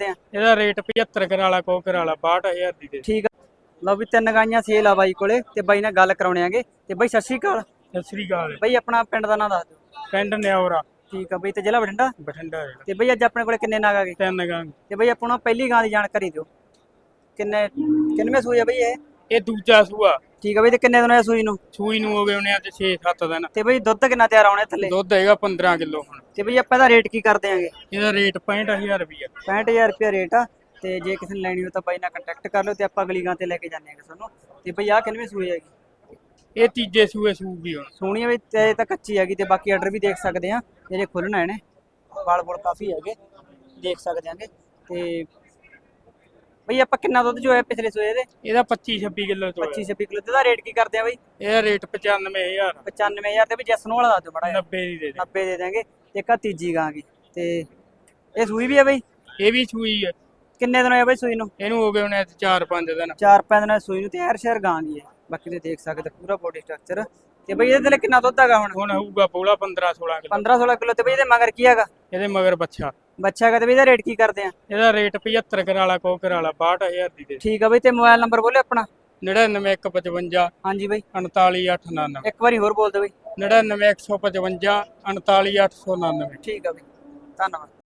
ਕਰਦੇ ਆ। ਇਹਦਾ ਰੇਟ 75 ਕਰਾਲਾ ਕੋਕਰ ਵਾਲਾ 62000 ਦੀ ਦੇ। ਠੀਕ ਆ। ਲਓ ਵੀ ਤਿੰਨ ਗਾਈਆਂ ਸੇਲ ਆ ਬਾਈ ਕੋਲੇ ਤੇ ਬਾਈ ਨਾਲ ਗੱਲ ਕਰਾਉਣੇ ਆਗੇ। ਤੇ ਬਾਈ ਸਤਿ ਸ਼੍ਰੀ ਅਕਾਲ। ਸਤਿ ਸ੍ਰੀ ਅਕਾਲ। ਬਾਈ ਆਪਣਾ ਪਿੰਡ ਦਾ ਨਾਮ ਦੱਸ ਦਿਓ। ਪਿੰਡ ਨਿਆਵਰਾ ਠੀਕ ਆ ਬਾਈ ਤੇ ਜ਼ਿਲ੍ਹਾ ਬਠਿੰਡਾ? ਬਠਿੰਡਾ ਤੇ ਬਾਈ ਅੱਜ ਆਪਣੇ ਕੋਲੇ ਕਿੰਨੇ ਨਾਗ ਆ ਗਏ? ਤਿੰਨ ਗਾਂ। ਤੇ ਬਾਈ ਆਪਾਂ ਨੂੰ ਪਹਿਲੀ ਗਾਂ ਦੀ ਜਾਣਕਾਰੀ ਦਿਓ। ਕਿੰਨੇ ਕਿੰਨਵੇਂ ਸੂਈ ਆ ਬਾਈ ਇਹ? ਇਹ ਦੂਜਾ ਸੂਆ। ਠੀਕ ਆ ਬਾਈ ਤੇ ਕਿੰਨੇ ਦਿਨ ਹੋਏ ਸੂਈ ਨੂੰ? ਸੂਈ ਨੂੰ ਹੋ ਗਏ ਉਹਨੇ ਅੱਜ 6-7 ਦਿਨ। ਤੇ ਬਾਈ ਦੁੱਧ ਕਿੰਨਾ ਤਿਆਰ ਆਉਣੇ ਥੱਲੇ ਦੁੱਧ ਹੈਗਾ 15 ਕਿਲੋ ਹੁਣ। ਤੇ ਬਾਈ ਆਪਾਂ ਇਹਦਾ ਰੇਟ ਕੀ ਕਰਦੇ ਆਂਗੇ ਇਹਦਾ ਰੇਟ 65000 ਰੁਪਇਆ 65000 ਰੁਪਏ ਰੇਟ ਆ ਤੇ ਜੇ ਕਿਸੇ ਨੇ ਲੈਣੀ ਹੋ ਤਾਂ ਬਾਈ ਨਾਲ ਕੰਟੈਕਟ ਕਰ ਲਿਓ ਤੇ ਆਪਾਂ ਅਗਲੀ ਗਾਂ ਤੇ ਲੈ ਕੇ ਜਾਂਦੇ ਆਂਗੇ ਤੁਹਾਨੂੰ। ਤੇ ਬਾਈ ਆਹ ਕਿੰਨਵੇਂ ਸੂਈ ਹੈਗੀ? ਇਹ ਤੀਜੇ ਸੂਏ ਸੂਗੀ ਹੁਣ। ਸੋਹਣੀ ਆ ਵੀ ਤੇ ਤਾਂ ਕੱਚੀ ਹੈਗੀ ਤੇ ਬਾਕੀ ਆਰਡਰ ਵੀ ਦੇਖ ਸਕਦੇ ਆ। ਜਿਹੜੇ ਖੁੱਲਣਾ ਇਹਨੇ। ਵਾਲ ਬੋਲ ਕਾਫੀ ਹੈਗੇ ਦੇਖ ਸਕਦੇ ਆਂਗੇ। ਤੇ ਬਈ ਆਪਾਂ ਕਿੰਨਾ ਦੁੱਧ ਜੋ ਹੈ ਪਿਛਲੇ ਸੋਏ ਦੇ? ਇਹਦਾ 25-26 ਕਿਲੋ ਤੋਂ 25 26 ਕਿਲੋ ਤੇ ਦਾ ਰੇਟ ਕੀ ਕਰਦੇ ਆ ਬਈ? ਇਹਦਾ ਰੇਟ 95000 95000 ਤੇ ਵੀ ਜੈਸਨ ਵਾਲਾ ਦੱਸ ਦਿਓ ਬੜਾ 90 ਦੀ ਦੇ ਦੇ। 90 ਦੇ ਦਾਂਗੇ ਤੇ ਇੱਕ ਆ ਤੀਜੀ ਗਾਂ ਗੀ ਤੇ ਇਹ ਸੂਈ ਵੀ ਆ ਬਈ? ਇਹ ਵੀ ਸੂਈ ਹੈ ਕਿੰਨੇ ਦਿਨ ਹੋਏ ਬਈ ਸੂਈ ਨੂੰ? ਇਹਨੂੰ ਹੋ ਗਏ ਉਹਨੇ 4-5 ਦਿਨ। ਚਾਰ ਪੰਜ ਦਿਨ ਹੋਏ ਸੂਈ ਨੂੰ ਤੇ ਹਰ ਸ਼ਹਿਰ ਗਾਂ ਗੀ ਹੈ ਬਾਕੀ ਤੇ ਦੇਖ ਸਕਦੇ ਪੂਰਾ ਬੋਡੀ ਸਟਰਕਚਰ ਤੇ ਬਈ ਇਹਦੇ ਥੱਲੇ ਕਿੰਨਾ ਦੁੱਧ ਹੈਗਾ ਹੁਣ? ਹੁਣ ਹੋਊਗਾ ਪੋਲਾ 15-16 ਕਿਲੋ। 15 16 ਕਿਲੋ ਤੇ ਬਈ ਇਹਦੇ ਮਗਰ ਕੀ ਹੈਗਾ? ਇਹਦੇ ਮਗਰ ਬੱਚਾ ਬੱਚਾ ਹੈਗਾ ਤੇ ਬਈ ਇਹਦਾ ਰੇਟ ਕੀ ਕਰਦੇ ਆ? ਇਹਦਾ ਰੇਟ 75 ਕਰਾਲਾ ਕੋਕਰ ਵਾਲਾ 62000 ਦੀ ਦੇ। ਠੀਕ ਆ ਬਈ ਤੇ ਮੋਬਾਈਲ ਨੰਬਰ ਬੋਲੇ ਆਪਣਾ। 99155 ਹਾਂਜੀ ਬਈ। 39899 ਇੱਕ ਵਾਰੀ ਹੋਰ ਬੋਲ ਦਿਓ ਬਈ। 99155 39899 ਠੀਕ ਆ ਬਈ ਧੰਨਵਾਦ।